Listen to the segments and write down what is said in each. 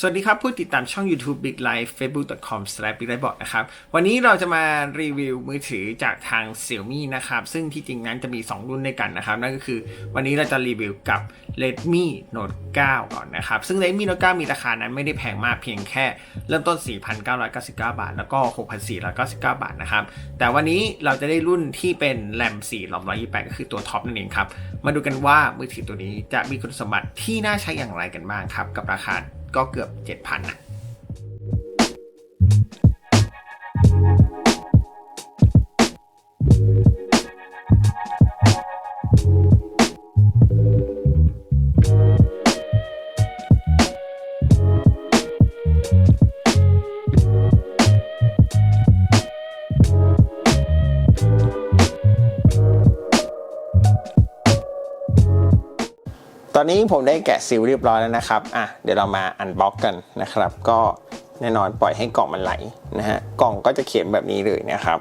สวัสดีครับ ผู้ติดตามช่อง YouTube Big Life facebook.com/biglifebot นะครับ วันนี้เราจะมารีวิวมือถือจากทาง Xiaomi นะครับ ซึ่งที่จริงนั้นจะมี 2 รุ่นด้วยกันนะครับ นั่นก็คือวันนี้เราจะรีวิวกับ Redmi Note 9 ก่อนนะครับ ซึ่ง Redmi Note 9 มีราคานั้นไม่ได้แพงมากเพียงแค่ เริ่มต้น 4,999 บาท แล้วก็ 6,499 บาทนะครับ แต่วันนี้เราจะได้รุ่นที่เป็น RAM 4 228 ก็คือตัวท็อปนั่นเองครับ มาดูกันว่ามือถือตัวนี้จะมีคุณสมบัติที่น่าใช้อย่างไรกันบ้างครับกับราคา ก็เกือบ 7,000นะ ตอนนี้ผมได้แกะซิลเรียบร้อยแล้วนะครับ อะ เดี๋ยวเรามาอันบ็อกกันนะครับ ก็แน่นอนปล่อยให้กล่องมันไหลนะฮะ กล่องก็จะเขียนแบบนี้เลยนะครับ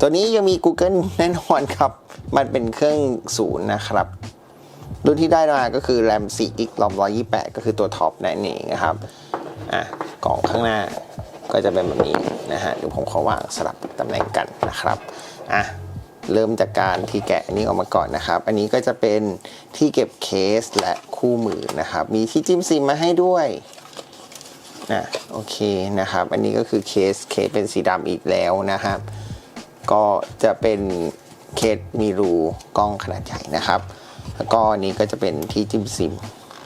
ตัวนี้ยังมี Google แน่นอนครับ มันเป็นเครื่องศูนย์นะครับ รุ่นที่ได้มาก็คือ RAM 4 g b ROM 128 ก็คือตัวท็อปนั่นเองนะครับ อะ กล่องข้างหน้าก็จะเป็นแบบนี้นะฮะเดี๋ยวผมขอวางสลับตำแหน่งกันนะครับ อะ เริ่มจากการที่แกะนี้ออกมาก่อนนะครับ อันนี้ก็จะเป็นที่เก็บเคสและคู่มือนะครับ มีที่จิ้มซิมมาให้ด้วยนะโอเคนะครับ อันนี้ก็คือเคสเคสเป็นสีดำอีกแล้วนะครับ ก็จะเป็นเคสมีรูกล้องขนาดใหญ่นะครับ แล้วก็อันนี้ก็จะเป็นที่จิ้มซิม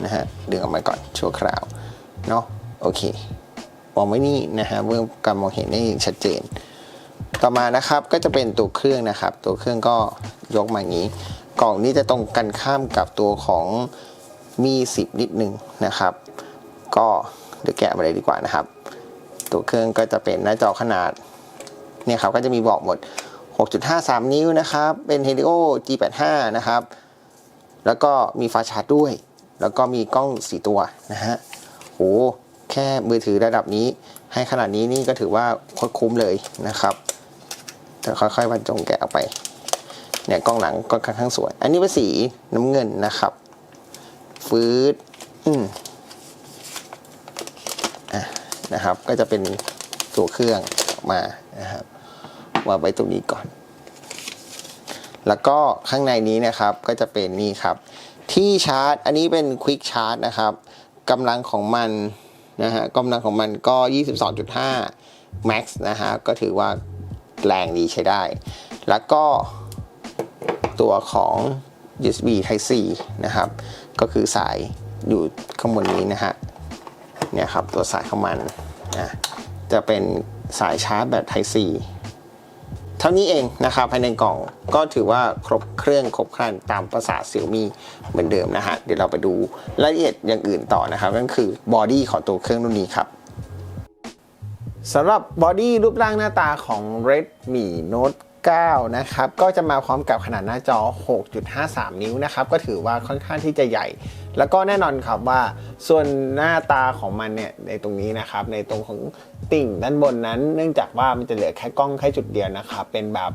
นะฮะดึงออกมาก่อนชั่วคราวเนาะโอเคมองไว้นี่นะฮะเพื่อการมองเห็นได้ชัดเจน ต่อมานะครับก็จะเป็นตัวเครื่องนะครับ ตัวเครื่องก็ยกมาอย่างนี้ กล่องนี้จะตรงกันข้ามกับตัวของมี 10 นิดนึงนะครับ ก็เดี๋ยวแกะมาเลยดีกว่านะครับ ตัวเครื่องก็จะเป็นหน้าจอขนาดเนี่ยครับก็จะมีบอกหมด 6.53 นิ้วนะครับ เป็น Helio G85 นะครับ แล้วก็มีฟ้าชาร์จด้วย แล้วก็มีกล้อง 4 ตัวนะฮะโอ้แค่มือถือระดับนี้ให้ขนาดนี้นี่ก็ถือว่าโคตรคุ้มเลยนะครับ จะค่อยๆบรรจงแกะออกไป เนี่ยกล้องหลังก็ค่อนข้างสวย อันนี้เป็นสีน้ำเงินนะครับ ฟืดอืมอะนะครับ ก็จะเป็นตัวเครื่องออกมานะครับวางไว้ตรงนี้ก่อน แล้วก็ข้างในนี้นะครับก็จะเป็นนี่ครับ ที่ชาร์จ อันนี้เป็นควิกชาร์จนะครับกำลังของมันนะฮะกำลังของมันก็ 22.5 max นะฮะก็ถือว่า แรงดีใช้ได้ แล้วก็ตัวของ USB Type C นะครับ ก็คือสายอยู่ข้างบนนี้นะฮะเนี่ยครับตัวสายของมันนะจะเป็นสายชาร์จแบบ Type C เท่านี้เองนะครับภายในกล่องก็ถือว่าครบเครื่องครบครันตามภาษา Xiaomi เหมือนเดิมนะฮะ เดี๋ยวเราไปดูรายละเอียดอย่างอื่นต่อนะครับ นั่นคือบอดี้ของตัวเครื่องรุ่นนี้ครับ สำหรับบอดี้รูปร่างหน้าตาของ Redmi Note 9 นะครับ ก็จะมาพร้อมกับขนาดหน้าจอ 6.53 นิ้วนะครับ ก็ถือว่าค่อนข้างที่จะใหญ่ แล้วก็แน่นอนครับว่าส่วนหน้าตาของมันเนี่ยในตรงนี้นะครับ ในตรงของติ่งด้านบนนั้น เนื่องจากว่ามันจะเหลือแค่กล้องแค่จุดเดียวนะครับ เป็นแบบ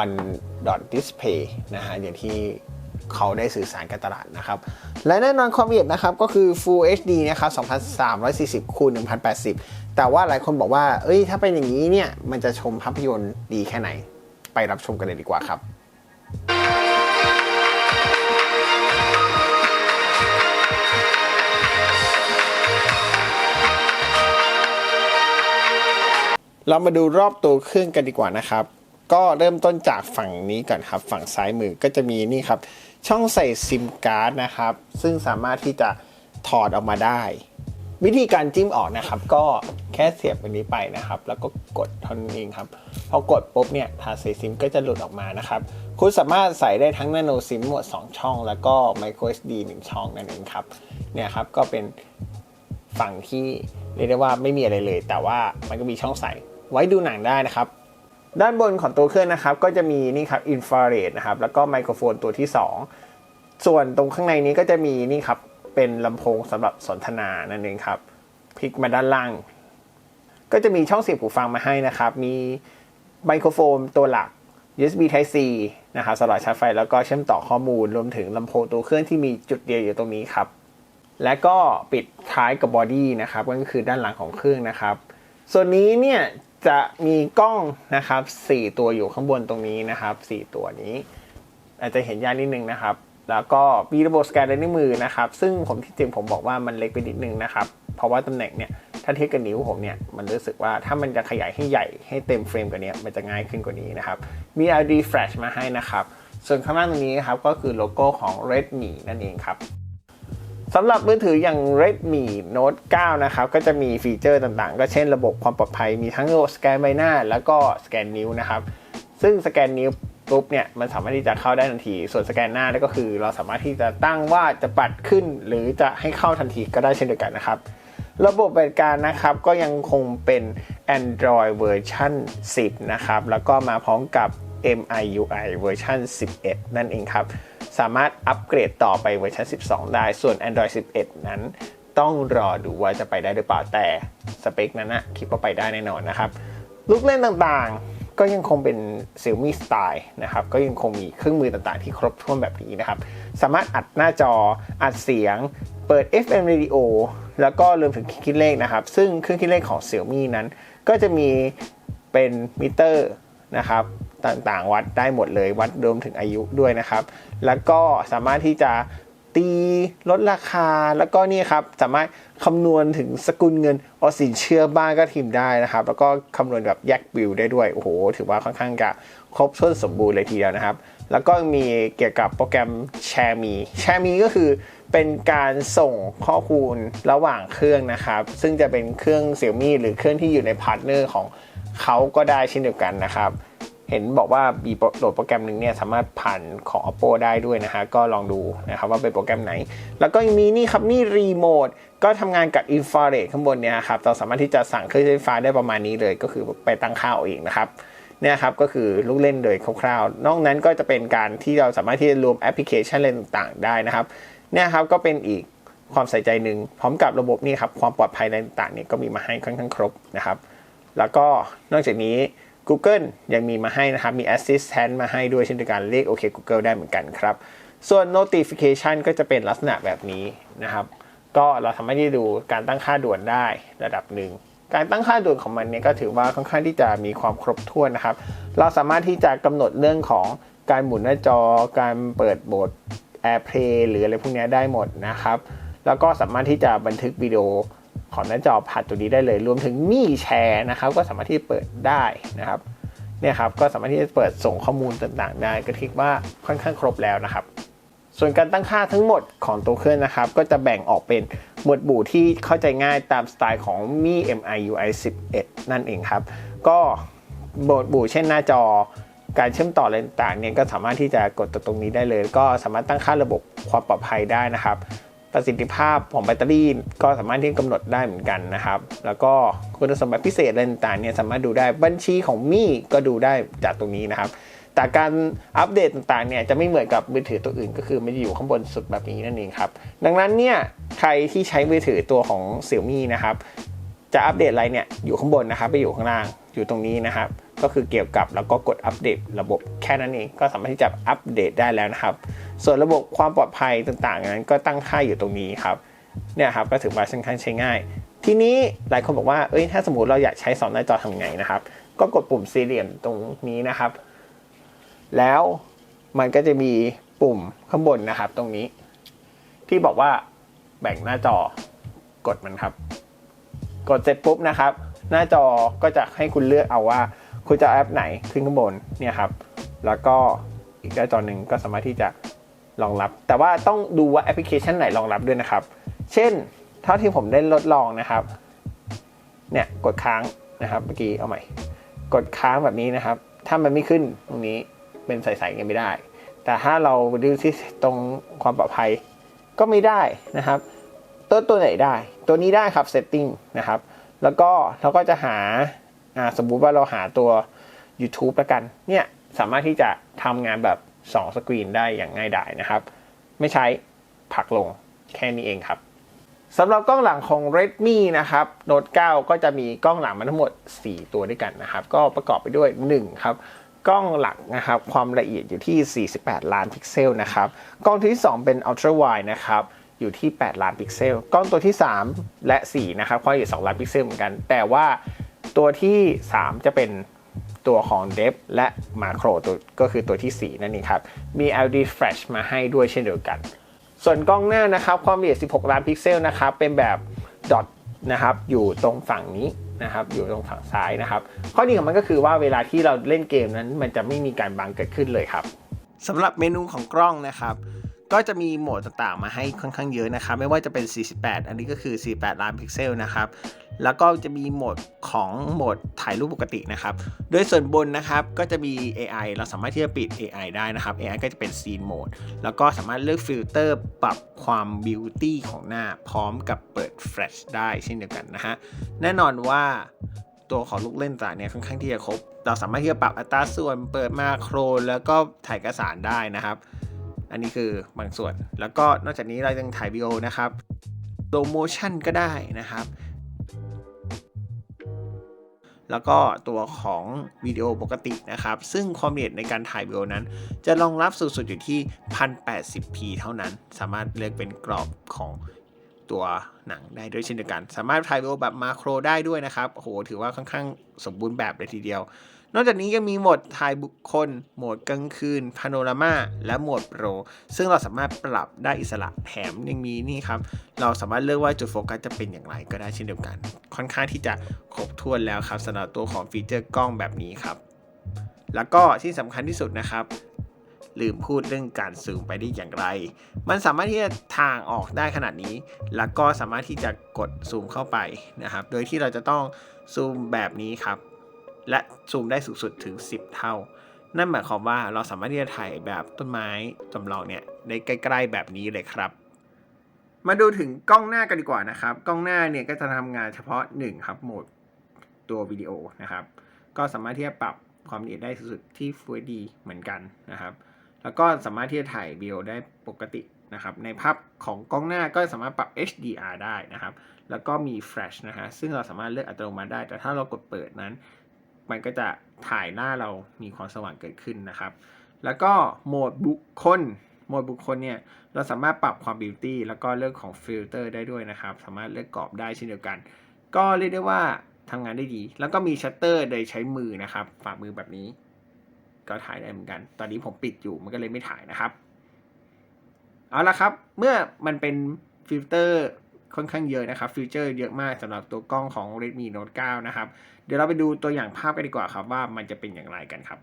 one dot display นะฮะอย่างที่ เขาได้สื่อสารกับตลาดนะครับ และแน่นอนความละเอียดนะครับก็คือ Full HD นะครับ 2340คูณ1080 แต่ว่าหลายคนบอกว่า เอ้ย ถ้าเป็นอย่างนี้เนี่ย มันจะชมภาพยนตร์ดีแค่ไหน ไปรับชมกันเลยดีกว่าครับเรามาดูรอบตัวเครื่องกันดีกว่านะครับ ก็เริ่มต้นจากฝั่งนี้ก่อนครับ ฝั่งซ้ายมือก็จะมีนี่ครับ ช่องใส่ซิมการ์ดนะครับ ซึ่งสามารถที่จะถอดออกมาได้ วิธีการจิ้มออกนะครับ ก็แค่เสียบอันนี้ไปนะครับ แล้วก็กดท่านั้นเองครับพอกดปุ๊บเนี่ยทาใส่ซิมก็จะหลุดออกมานะครับ คุณสามารถใส่ได้ทั้งนาโนซิมหมด 2 ช่อง แล้วก็ micro SD 1 ช่องนั่นเองครับเนี่ยครับก็เป็นฝั่งที่เรียกได้ว่าไม่มีอะไรเลย แต่ว่ามันก็มีช่องใส่ไว้ดูหนังได้นะครับ ด้านบนของตัวเครื่องนะครับก็จะมีนี่ครับอินฟราเรดนะครับแล้วก็ไมโครโฟนตัวที่ 2 ส่วนตรงข้างในนี้ก็จะมีนี่ครับเป็นลำโพงสำหรับสนทนานั่นเองครับพลิกมาด้านล่าง ก็จะมีช่องเสียบหูฟังมาให้นะครับ มีไมโครโฟนตัวหลัก USB Type C นะครับสำหรับชาร์จไฟแล้วก็เชื่อมต่อข้อมูลรวมถึงลำโพงตัวเครื่องที่มีจุดเดียวอยู่ตรงนี้ครับ และก็ปิดท้ายกับบอดี้นะครับก็คือด้านหลังของเครื่องนะครับ ส่วนนี้เนี่ย จะมีกล้องนะครับ 4 ตัวอยู่ข้างบนตรงนี้นะครับ 4 ตัวนี้ อาจจะเห็นยากนิดนึงนะครับ แล้วก็มีระบบสแกนลายนิ้วมือนะครับ ซึ่งผมที่จริงผมบอกว่ามันเล็กไปนิดนึงนะครับ เพราะว่าตำแหน่งเนี่ยถ้าเทียบกับนิ้วผมเนี่ยมันรู้สึกว่าถ้ามันจะขยายให้ใหญ่ให้เต็มเฟรมกว่านี้มันจะง่ายขึ้นกว่านี้นะครับ มี LED flash มาให้นะครับ ส่วนข้างล่างตรงนี้นะครับก็คือโลโก้ของ Redmi นั่นเองครับ สำหรับมือถืออย่าง Redmi Note 9 นะครับ ก็จะมีฟีเจอร์ต่างๆ ก็เช่นระบบความปลอดภัยมีทั้งระบบสแกนใบหน้า แล้วก็สแกนนิ้วนะครับ ซึ่งสแกนนิ้วปุ๊บเนี่ยมันสามารถที่จะเข้าได้ทันที ส่วนสแกนหน้าก็คือ เราสามารถที่จะตั้งว่าจะปัดขึ้น หรือจะให้เข้าทันทีก็ได้เช่นเดียวกันนะครับ ระบบปฏิบัติการนะครับก็ยังคงเป็น Android เวอร์ชัน10 นะครับ แล้วก็มาพร้อมกับ MIUI เวอร์ชัน11 นั่นเองครับ สามารถอัปเกรดต่อไปเวอร์ชัน 12 ได้ ส่วน Android 11 นั้นต้องรอดูว่าจะไปได้หรือเปล่าแต่สเปคนั้นนะคิดว่าไปได้แน่นอนนะครับ ลูกเล่นต่างๆ ก็ยังคงเป็น Xiaomi สไตล์นะครับ ก็ยังคงมีเครื่องมือต่างๆ ที่ครบถ้วนแบบนี้นะครับ สามารถอัดหน้าจออัดเสียง เปิด FM radio แล้วก็รวมถึงเครื่องคิดเลขนะครับ ซึ่งเครื่องคิดเลขของ Xiaomi นั้น ก็จะมีเป็นมิเตอร์ นะครับ ต่างๆ วัดได้หมดเลยวัดรวมถึงอายุด้วยนะครับ แล้วก็สามารถที่จะตีลดราคาแล้วก็นี่ครับสามารถคำนวณถึงสกุลเงินออสินเชื่อบ้านก็ทีมได้นะครับ แล้วก็คำนวณแบบแยกบิลได้ด้วยโอ้โหถือว่าค่อนข้างจะครบถ้วนสมบูรณ์เลยทีเดียวนะครับ แล้วก็มีเกี่ยวกับโปรแกรมแชร์มีแชร์มีก็คือเป็นการส่งข้อมูลระหว่างเครื่องนะครับ ซึ่งจะเป็นเครื่อง Xiaomi หรือเครื่องที่อยู่ในพาร์ทเนอร์ของ เขาก็ได้เช่นเดียวกันนะครับ เห็นบอกว่ามีโหลดโปรแกรมหนึ่งเนี่ยสามารถผ่านของ Oppo ได้ด้วยนะฮะก็ลองดูนะครับว่าเป็นโปรแกรมไหน แล้วก็ยังมีนี่ครับนี่รีโมทก็ทำงานกับอินฟราเรดข้างบนเนี่ยครับเราสามารถที่จะสั่งเครื่องใช้ไฟฟ้าได้ประมาณนี้เลย ก็คือไปตั้งค่าเอาเองนะครับเนี่ยครับก็คือลูกเล่นโดยคร่าวๆ นอกนั้นก็จะเป็นการที่เราสามารถที่จะรวมแอปพลิเคชันอะไรต่างๆ ได้นะครับเนี่ยครับก็เป็นอีกความใส่ใจหนึ่งพร้อมกับระบบนี่ครับความปลอดภัยอะไรต่างๆเนี่ยก็มีมาให้ค่อนข้างครบนะครับ แล้วก็นอกจากนี้ Google ยังมีมาให้นะครับ มี Assistant มาให้ด้วยเช่นเดียวกันเรียกโอเค Google ได้เหมือนกันครับ ส่วน Notification ก็จะเป็นลักษณะแบบนี้นะครับ ก็เราสามารถที่จะดูการตั้งค่าด่วนได้ระดับหนึ่ง การตั้งค่าด่วนของมันเนี่ยก็ถือว่าค่อนข้างที่จะมีความครบถ้วนนะครับ เราสามารถที่จะกำหนดเรื่องของการหมุนหน้าจอ การเปิดโหมด AirPlay หรืออะไรพวกนี้ได้หมดนะครับ แล้วก็สามารถที่จะบันทึกวิดีโอ ของหน้าจอผ่านตัวนี้ได้เลย รวมถึงมี่แชร์นะครับ ก็สามารถที่เปิดได้นะครับเนี่ยครับก็สามารถที่จะเปิดส่งข้อมูลต่างๆได้ก็คิดว่าค่อนข้างครบแล้วนะครับ ส่วนการตั้งค่าทั้งหมดของตัวเครื่องนะครับ ก็จะแบ่งออกเป็นหมวดหมู่ที่เข้าใจง่ายตามสไตล์ของมี MI UI 11 นั่นเองครับ ก็หมวดหมู่เช่นหน้าจอการเชื่อมต่ออะไรต่างๆเนี่ยก็สามารถที่จะกดตรงนี้ได้เลย ก็สามารถตั้งค่าระบบความปลอดภัยได้นะครับ ประสิทธิภาพของแบตเตอรี่ก็สามารถที่กำหนดได้เหมือนกันนะครับ แล้วก็คุณสมบัติพิเศษอะไรต่างๆเนี่ยสามารถดูได้บัญชีของมี่ก็ดูได้จากตรงนี้นะครับ แต่การอัปเดตต่างๆเนี่ยจะไม่เหมือนกับมือถือตัวอื่น ก็คือมันจะอยู่ข้างบนสุดแบบนี้นั่นเองครับ ดังนั้นเนี่ยใครที่ใช้มือถือตัวของ Xiaomi นะครับ จะอัปเดตอะไรเนี่ยอยู่ข้างบนนะครับไปอยู่ข้างล่างอยู่ตรงนี้นะครับ ก็คือเกี่ยวกับแล้วก็กดอัปเดตระบบแค่นั้นเองก็สามารถที่จะอัปเดตได้แล้วนะครับ ส่วนระบบความปลอดภัยต่างๆนั้นก็ตั้งค่าอยู่ตรงนี้ครับเนี่ยครับก็ถือว่าค่อนข้างใช้ง่าย ทีนี้หลายคนบอกว่าเอ้ยถ้าสมมติเราอยากใช้สองหน้าจอทำไงนะครับ ก็กดปุ่มสี่เหลี่ยมตรงนี้นะครับ แล้วมันก็จะมีปุ่มข้างบนนะครับ ตรงนี้ ที่บอกว่าแบ่งหน้าจอกดมันครับ กดเสร็จปุ๊บนะครับ หน้าจอก็จะให้คุณเลือกเอาว่า คุณจะแอปไหนขึ้นข้างบนเนี่ยครับ แล้วก็อีกหน้าจอหนึ่งก็สามารถที่จะรองรับ แต่ว่าต้องดูว่าแอปพลิเคชันไหนรองรับด้วยนะครับ เช่นเท่าที่ผมได้ทดลองนะครับ เนี่ยกดค้างนะครับเมื่อกี้เอาใหม่ กดค้างแบบนี้นะครับ ถ้ามันไม่ขึ้นตรงนี้เป็นใสๆกันไม่ได้ แต่ถ้าเราดูที่ตรงความปลอดภัยก็ไม่ได้นะครับ ตัวตัวไหนได้ ตัวนี้ได้ครับ setting นะครับ แล้วก็เราก็จะหาสมมุติว่าเราหาตัว YouTube แล้วกัน เนี่ยสามารถที่จะทำงานแบบ 2 สกรีนได้อย่างง่ายดายนะครับ ไม่ใช้ผักลงแค่นี้เองครับสำหรับกล้องหลังของ Redmi นะครับ Note 9ก็จะมีกล้องหลังมาทั้งหมด 4 ตัวด้วยกันนะครับ ก็ประกอบไปด้วย 1 ครับ กล้องหลักนะครับ ความละเอียดอยู่ที่ 48 ล้านพิกเซลนะครับ กล้องที่ 2 เป็น Ultra Wide นะครับ อยู่ที่ 8 ล้านพิกเซล กล้องตัวที่ 3 และ 4 นะครับความละเอียด2ล้านพิกเซลเหมือนกัน แต่ว่าตัวที่ 3 จะเป็นตัวของ Depth และ Macro ตัวก็คือตัวที่ 4 นั่นเองครับ มี LED Flash มาให้ด้วยเช่นเดียวกัน ส่วนกล้องหน้านะครับ ความละเอียด 16 ล้านพิกเซลนะครับ เป็นแบบดอทนะครับอยู่ตรงฝั่งนี้นะครับอยู่ตรงฝั่งซ้ายนะครับ ข้อดีของมันก็คือว่าเวลาที่เราเล่นเกมนั้น มันจะไม่มีการบังเกิดขึ้นเลยครับสำหรับเมนูของกล้องนะครับ ก็จะมีโหมดต่างๆ มาให้ค่อนข้างเยอะนะครับไม่ว่าจะเป็น 48 อันนี้ก็คือ 48 ล้านพิกเซลนะครับแล้วก็จะมีโหมดของโหมดถ่ายรูปปกตินะครับโดยส่วนบนนะครับก็จะมี AI เราสามารถที่จะปิด AI ได้นะครับ AI ก็จะเป็น Scene Mode แล้วก็สามารถเลือกฟิลเตอร์ปรับความบิวตี้ของหน้าพร้อมกับเปิด Flash ได้เช่นเดียวกันนะฮะแน่นอนว่าตัวของลูกเล่นต่างเนี่ยค่อนข้างที่จะครบ เราสามารถที่จะปรับอัตราส่วนเปิดมาโคร แล้วก็ถ่ายเอกสารได้นะครับ อันนี้คือบางส่วน แล้วก็นอกจากนี้เรายังถ่ายวิดีโอนะครับโลโมชั่นก็ได้นะครับ แล้วก็ตัวของวิดีโอปกตินะครับ ซึ่งความละเอียดในการถ่ายวิดีโอนั้น จะรองรับสูงสุดอยู่ที่ 1080p เท่านั้น สามารถเลือกเป็นกรอบของ ตัวหนังได้ด้วยเช่นเดียวกัน สามารถถ่ายวิดีโอแบบมาโครได้ด้วยนะครับโหถือว่าค่อนข้างสมบูรณ์แบบเลยทีเดียว นอกจากนี้ยังมีโหมดถ่ายบุคคล โหมดกลางคืน พาโนรามา และโหมดโปร ซึ่งเราสามารถปรับได้อิสระแถมยังมีนี่ครับ เราสามารถเลือกว่าจุดโฟกัสจะเป็นอย่างไรก็ได้เช่นเดียวกัน ค่อนข้างที่จะครบถ้วนแล้วครับสำหรับตัวของฟีเจอร์กล้องแบบนี้ครับ แล้วก็ที่สำคัญที่สุดนะครับ ลืมพูดเรื่องการซูมไปได้อย่างไร มันสามารถที่จะทางออกได้ขนาดนี้ แล้วก็สามารถที่จะกดซูมเข้าไปนะครับ โดยที่เราจะต้องซูมแบบนี้ครับ และซูมได้สูงสุดถึง 10 เท่า นั่นหมายความว่าเราสามารถที่จะถ่ายแบบต้นไม้จำลองเนี่ยได้ใกล้ ๆ แบบนี้เลยครับมาดูถึงกล้องหน้ากันดีกว่านะครับ กล้องหน้าเนี่ยก็จะทำงานเฉพาะ1ครับโหมดตัววิดีโอนะครับ ก็สามารถที่จะปรับความละเอียดได้สูงสุดที่ Full HD เหมือนกันนะครับ แล้วก็สามารถที่จะถ่ายวิดีโอได้ปกตินะครับในภาพของกล้องหน้าก็สามารถปรับ HDR ได้นะครับ แล้วก็มี Flash นะฮะซึ่งเราสามารถเลือกอัตโนมัติได้ แต่ถ้าเรากดเปิดนั้น มันก็จะถ่ายหน้าเรามีความสว่างเกิดขึ้นนะครับ แล้วก็โหมดบุคคลโหมดบุคคลเนี่ยเราสามารถปรับความบิวตี้แล้วก็เรื่องของฟิลเตอร์ได้ด้วยนะครับ สามารถเลือกกรอบได้เช่นเดียวกัน ก็เรียกได้ว่าทำงานได้ดี แล้วก็มีชัตเตอร์โดยใช้มือนะครับฝ่ามือแบบนี้ ก็ถ่ายได้เหมือนกัน ตอนนี้ผมปิดอยู่มันก็เลยไม่ถ่ายนะครับ เอาละครับ เมื่อมันเป็นฟิลเตอร์ค่อนข้างเยอะนะครับ ฟิลเตอร์เยอะมากสำหรับตัวกล้องของ Redmi Note 9 นะครับ เดี๋ยวเราไปดูตัวอย่างภาพกันดีกว่าครับว่ามันจะเป็นอย่างไรกันครับ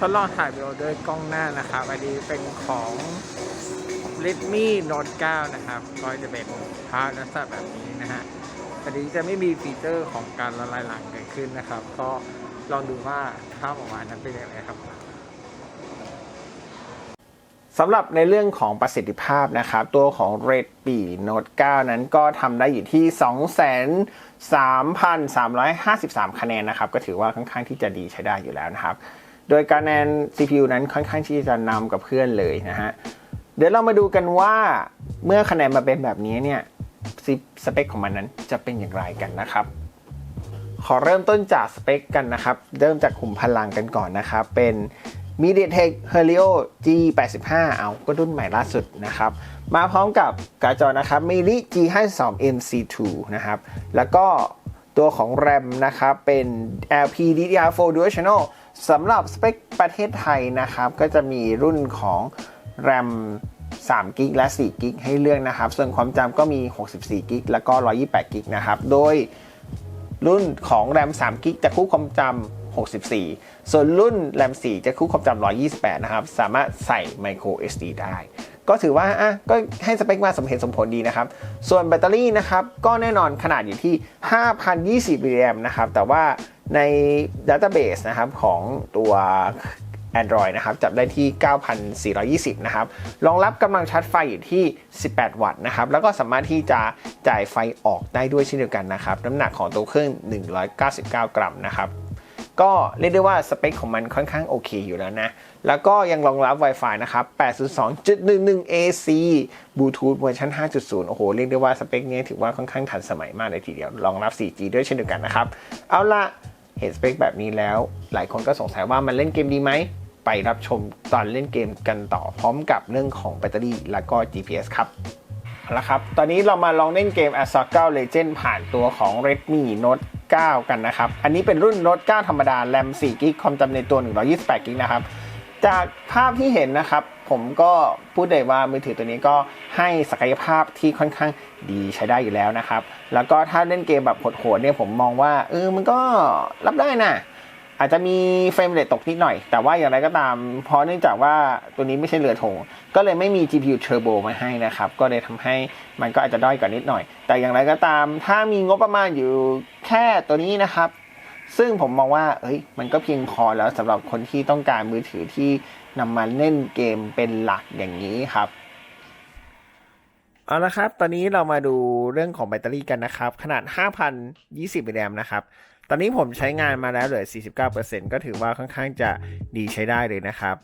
ทดลองถ่ายวิดีโอด้วยกล้องหน้านะครับอันนี้เป็นของ Redmi Note 9นะครับ ก็จะเป็นภาพลักษณะแบบนี้นะฮะอันนี้จะไม่มีฟีเจอร์ของการละลายหลังเกิดขึ้นนะครับ ก็ลองดูว่าภาพออกมานั้นเป็นยังไงครับสำหรับในเรื่องของประสิทธิภาพนะครับ ตัวของ Redmi Note 9 นั้นก็ทำได้อยู่ที่ 23,353 คะแนนนะครับ ก็ถือว่าค่อนข้างที่จะดีใช้ได้อยู่แล้วนะครับ โดยการแนน CPU นั้นค่อนข้างที่จะนำกับเพื่อนเลยนะฮะ เดี๋ยวเรามาดูกันว่าเมื่อคะแนนมาเป็นแบบนี้เนี่ยสเปคของมันนั้นจะเป็นอย่างไรกันนะครับ ขอเริ่มต้นจากสเปคกันนะครับ เริ่มจากขุมพลังกันก่อนนะครับ เป็น MediaTek Helio G85 เอาก็รุ่นใหม่ล่าสุดนะครับ มาพร้อมกับการ์ดจอนะครับ Mili G52MC2 นะครับ แล้วก็ตัวของ RAM นะครับ เป็น LPDDR4 Dual Channel สำหรับสเปคประเทศไทยนะครับ ก็จะมีรุ่นของ RAM 3กิกและ4กิกให้เลือกนะครับ ส่วนความจำก็มี64กิกแล้วก็128กิกนะครับ โดยรุ่นของ RAM 3กิกจะคู่ความจำ64 ส่วนรุ่น RAM 4 จะคู่ความจำ128 นะครับ สามารถใส่ micro SD ได้ ก็ถือว่าอะก็ให้สเปคมาสมเหตุสมผลดีนะครับ ส่วนแบตเตอรี่นะครับ ก็แน่นอนขนาดอยู่ที่ 5,020มิลลิแอมนะครับ แต่ว่าใน Database นะครับของตัว Android นะครับ จับได้ที่ 9,420 นะครับ รองรับกำลังชาร์จไฟอยู่ที่ 18 วัตต์นะครับ แล้วก็สามารถที่จะจ่ายไฟออกได้ด้วยเช่นเดียวกันนะครับ น้ำหนักของตัวเครื่อง 199 กรัมนะครับ ก็เรียกได้ว่าสเปคของมันค่อนข้างโอเคอยู่แล้วนะ แล้วก็ยังรองรับ Wi-Fi นะครับ 802.11 AC Bluetooth เวอร์ชัน5.0 โอ้โห เรียกได้ว่าสเปคนี้ถือว่าค่อนข้างทันสมัยมากเลยทีเดียว รองรับ 4G ด้วยเช่นเดียวกันนะครับ เอาละเห็นสเปคแบบนี้แล้ว หลายคนก็สงสัยว่ามันเล่นเกมดีไหม ไปรับชมตอนเล่นเกมกันต่อพร้อมกับเรื่องของแบตเตอรี่และก็ GPS ครับเอาละครับ ตอนนี้เรามาลองเล่นเกม a s a g a Legend ผ่านตัวของ Redmi Note 9 กันนะครับ อันนี้เป็นรุ่น Note 9 ธรรมดา RAM 4 g b ความจำในตัว 128 g b นะครับ จากภาพที่เห็นนะครับ ผมก็พูดได้ว่ามือถือตัวนี้ก็ให้ศักยภาพที่ค่อนข้างดีใช้ได้อยู่แล้วนะครับ แล้วก็ถ้าเล่นเกมแบบโหดๆเนี่ยผมมองว่าเออมันก็รับได้นะอาจจะมีเฟรมเรทตกนิดหน่อย แต่ว่าอย่างไรก็ตาม เพราะเนื่องจากว่าตัวนี้ไม่ใช่เรือธงก็เลยไม่มี GPU Turbo มาให้นะครับ ก็เลยทำให้มันก็อาจจะด้อยกว่านิดหน่อย แต่อย่างไรก็ตาม ถ้ามีงบประมาณอยู่แค่ตัวนี้นะครับ ซึ่งผมมองว่า เอ้ย มันก็เพียงพอแล้วสำหรับคนที่ต้องการมือถือที่นำมาเล่นเกมเป็นหลักอย่างนี้ครับเอาละครับ ตอนนี้เรามาดูเรื่องของแบตเตอรี่กันนะครับ ขนาด 5,020มิลลิแอมนะครับ ตอนนี้ผมใช้งานมาแล้วเหลือ 49%ก็ถือว่าค่อนข้างจะดีใช้ได้เลยนะครับ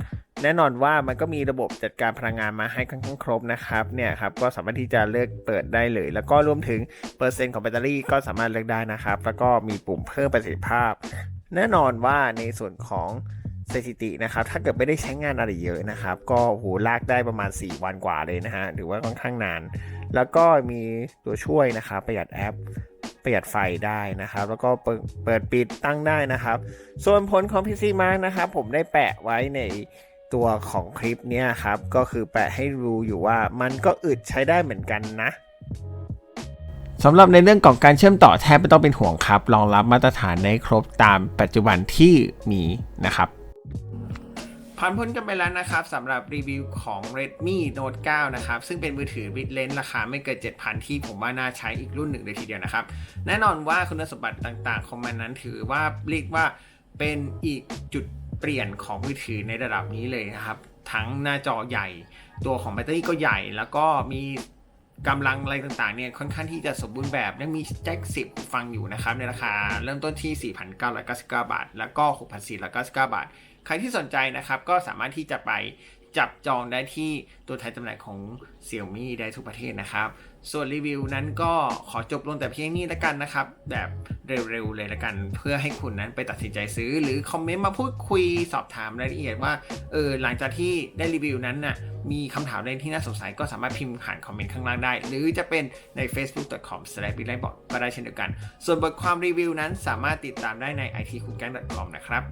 แน่นอนว่ามันก็มีระบบจัดการพลังงานมาให้ค่อนข้างครบนะครับเนี่ยครับก็สามารถที่จะเลือกเปิดได้เลย แล้วก็รวมถึงเปอร์เซ็นต์ของแบตเตอรี่ก็สามารถเลือกได้นะครับ แล้วก็มีปุ่มเพิ่มประสิทธิภาพ แน่นอนว่าในส่วนของสถิตินะครับถ้าเกิดไม่ได้ใช้งานอะไรเยอะนะครับ ก็โหลากได้ประมาณ 4 วันกว่าเลยนะฮะหรือว่าค่อนข้างนาน แล้วก็มีตัวช่วยนะครับประหยัดแอป ประหยัดไฟได้นะครับ แล้วก็เปิดเปิดปิดตั้งได้นะครับ ส่วนผลของ PC Mark นะครับ ผมได้แปะไว้ในตัวของคลิปเนี้ยครับ ก็คือแปะให้รู้อยู่ว่ามันก็อึดใช้ได้เหมือนกันนะสำหรับในเรื่องของการเชื่อมต่อแทบไม่ต้องเป็นห่วงครับรองรับมาตรฐานได้ครบตามปัจจุบันที่มีนะครับ ผ่านพ้นกันไปแล้วนะครับสำหรับรีวิวของ Redmi Note 9 นะครับ ซึ่งเป็นมือถือบิดเลนราคาไม่เกิน 7,000 ที่ผมว่าน่าใช้อีกรุ่นหนึ่งเลยทีเดียวนะครับ แน่นอนว่าคุณสมบัติต่างๆ ของมันนั้นถือว่าเรียกว่าเป็นอีกจุดเปลี่ยนของมือถือในระดับนี้เลยนะครับ ทั้งหน้าจอใหญ่ ตัวของแบตเตอรี่ก็ใหญ่ แล้วก็มีกำลังอะไรต่างๆเนี่ยค่อนข้างที่จะสมบูรณ์แบบยังมีแจ็ค10 ฟังอยู่นะครับในราคาเริ่มต้นที่ 4,999 บาท แล้วก็ 6,499 บาท ใครที่สนใจนะครับก็สามารถที่จะไปจับจองได้ที่ตัวแทนจำหน่ายของ Xiaomi ได้ทุกประเทศนะครับ ส่วนรีวิวนั้นก็ขอจบลงแต่เพียงนี้แล้วกันนะครับ แบบเร็วๆเลยละกัน เพื่อให้คุณนั้นไปตัดสินใจซื้อ หรือคอมเมนต์มาพูดคุยสอบถามรายละเอียดว่าเออหลังจากที่ได้รีวิวนั้นน่ะมีคำถามอะไรที่น่าสงสัยก็สามารถพิมพ์ผ่านคอมเมนต์ข้างล่างได้ หรือจะเป็นใน facebook.com s l a b i l i b o t ก็ได้เช่นเดียวกัน ส่วนบทความรีวิวนั้นสามารถติดตามได้ใน itcookgang.com นะครับ